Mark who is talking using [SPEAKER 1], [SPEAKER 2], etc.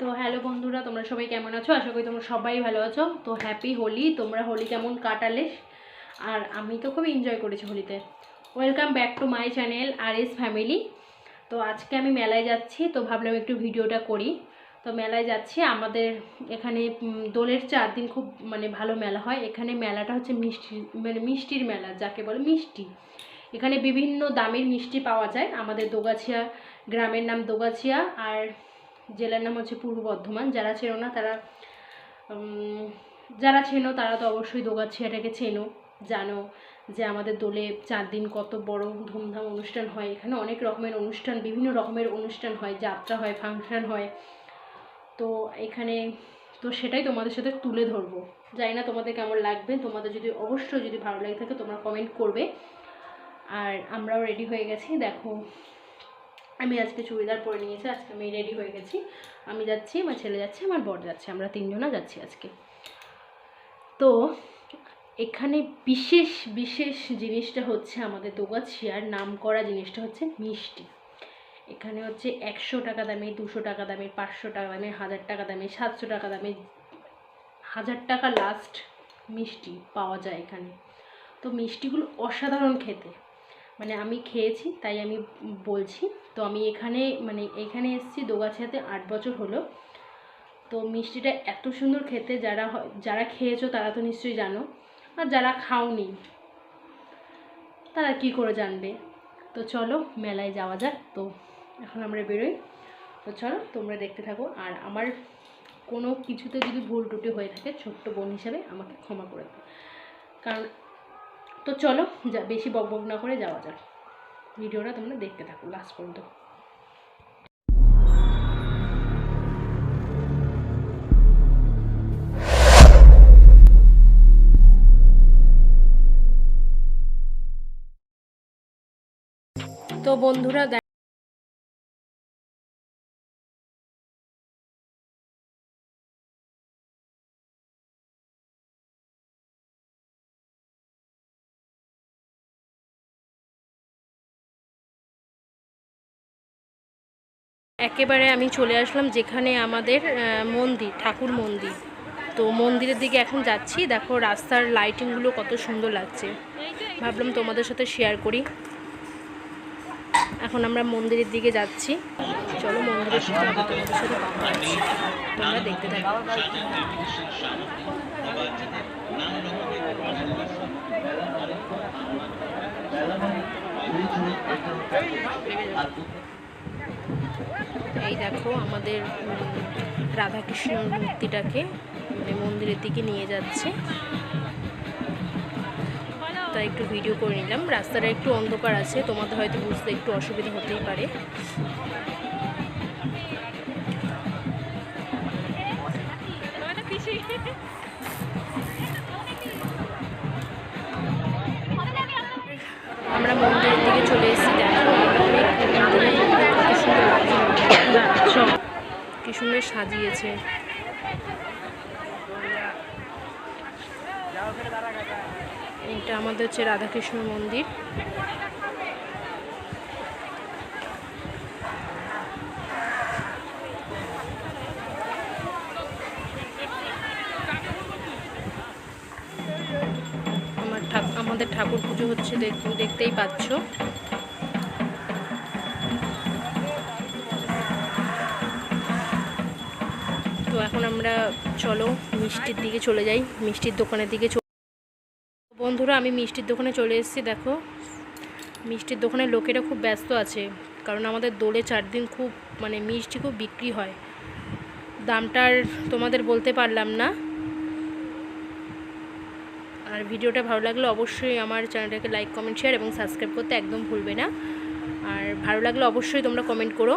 [SPEAKER 1] তো হ্যালো বন্ধুরা, তোমরা সবাই কেমন আছো? আশা করি তোমরা সবাই ভালো আছো। তো হ্যাপি হোলি। তোমরা হোলি কেমন কাটালে? আর আমি তো খুব এনজয় করেছি হোলিতে। Welcome back to my channel R S family তো আজকে আমি মেলায় যাচ্ছি, তো ভাবলাম একটু ভিডিওটা করি। তো মেলায় যাচ্ছি। আমাদের এখানে দোলের চার দিন খুব মানে ভালো মেলা হয়। এখানে মেলাটা হচ্ছে মিষ্টি মানে মিষ্টির মেলা, যাকে বলে মিষ্টি। এখানে বিভিন্ন দামের মিষ্টি পাওয়া যায়। আমাদের দোগাছিয়া গ্রামের নাম দোগাছিয়া, আর জেলার নাম হচ্ছে পূর্ব বর্ধমান। যারা চেনো না, তারা যারা চেনো, তারা তো অবশ্যই দোগাছিয়াটাকে চেনো, জানো যে আমাদের দোলে চার দিন কত বড় ধুমধাম অনুষ্ঠান হয়। এখানে অনেক রকমের অনুষ্ঠান, বিভিন্ন রকমের অনুষ্ঠান হয়। যাত্রা হয়, ফাংশন হয়। তো এখানে, তো সেটাই তোমাদের সাথে তুলে ধরবো। জানি না তোমাদের কেমন লাগবে, তোমাদের যদি অবশ্যই যদি ভালো লাগে থাকে তোমরা কমেন্ট করবে। আর আমরাও রেডি হয়ে গেছি, দেখো। আমি আজকে চুড়িদার পরে নিয়েছি, আজকে আমি রেডি হয়ে গেছি। আমি যাচ্ছি, আমার ছেলে যাচ্ছে, আমার বর যাচ্ছে, আমরা তিনজনা যাচ্ছি আজকে। তো এখানে বিশেষ বিশেষ জিনিসটা হচ্ছে আমাদের দোগাছিয়ার নাম করা জিনিসটা হচ্ছে মিষ্টি। এখানে হচ্ছে একশো টাকা দামে, দুশো টাকা দামে, পাঁচশো টাকা দামে, হাজার টাকা দামে, সাতশো টাকা দামে, হাজার টাকা লাস্ট মিষ্টি পাওয়া যায় এখানে। তো মিষ্টিগুলো অসাধারণ খেতে। মানে আমি খেয়েছি, তাই আমি বলছি। তো আমি এখানে মানে এখানে এসেছি দোগাছিয়াতে আট বছর হলো। তো মিষ্টিটা এত সুন্দর খেতে, যারা যারা খেয়েছো তারা তো নিশ্চয়ই জানো। আর যারা খাওনি, তারা কি করে জানবে? তো চলো, মেলায় যাওয়া যাক। তো এখন আমরা বেরোই। তো চলো, তোমরা দেখতে থাকো। আর আমার কোনো কিছুতে যদি ভুল টুটি হয়ে থাকে, ছোট্ট বোন হিসেবে আমাকে ক্ষমা করে দেবে কারণ, তো চলো, যা, বেশি বকবক না করে যাওয়া যাক। ভিডিওটা তোমরা দেখতে থাকো লাস্ট পর্যন্ত। তো বন্ধুরা একেবারে আমি চলে আসলাম যেখানে আমাদের মন্দির, ঠাকুর মন্দির। তো মন্দিরের দিকে এখন যাচ্ছি। দেখো রাস্তার লাইটিংগুলো কত সুন্দর লাগছে। ভাবলাম তোমাদের সাথে শেয়ার করি। এখন আমরা মন্দিরের দিকে যাচ্ছি। চলো মন্দিরের সাথে তোমাদের সাথে তোমরা দেখতে থাকো। এই দেখো আমাদের উম, রাধাকৃষ্ণ মূর্তিটাকে মানে মন্দিরের দিকে নিয়ে যাচ্ছে। তাই একটু ভিডিও করে নিলাম। রাস্তাটা একটু অন্ধকার আছে তোমাদের হয়তো বুঝতে একটু অসুবিধা হতেই পারে। আমরা মন্দিরের দিকে চলে এসেছি দেখো মন্দিরে কত সুন্দর লাগছে কি সুন্দর সাজিয়েছে। এটা আমাদের হচ্ছে রাধাকৃষ্ণ মন্দির। আমাদের ঠাকুর পুজো হচ্ছে দেখ- দেখতেই পাচ্ছ। এখন আমরা চলো মিষ্টির দিকে চলে যাই, মিষ্টির দোকানের দিকে বন্ধুরা, আমি মিষ্টির দোকানে চলে এসেছি, দেখো। মিষ্টির দোকানের লোকেরা খুব ব্যস্ত আছে, কারণ আমাদের দোলে চার দিন খুব মানে মিষ্টি খুব বিক্রি হয়। দামটার তোমাদের বলতে পারলাম না। আর ভিডিওটা ভালো লাগলে অবশ্যই আমার চ্যানেলটাকে লাইক, কমেন্ট শেয়ার এবং সাবস্ক্রাইব করতে একদম ভুলবে না। আর ভালো লাগলে অবশ্যই তোমরা কমেন্ট করো।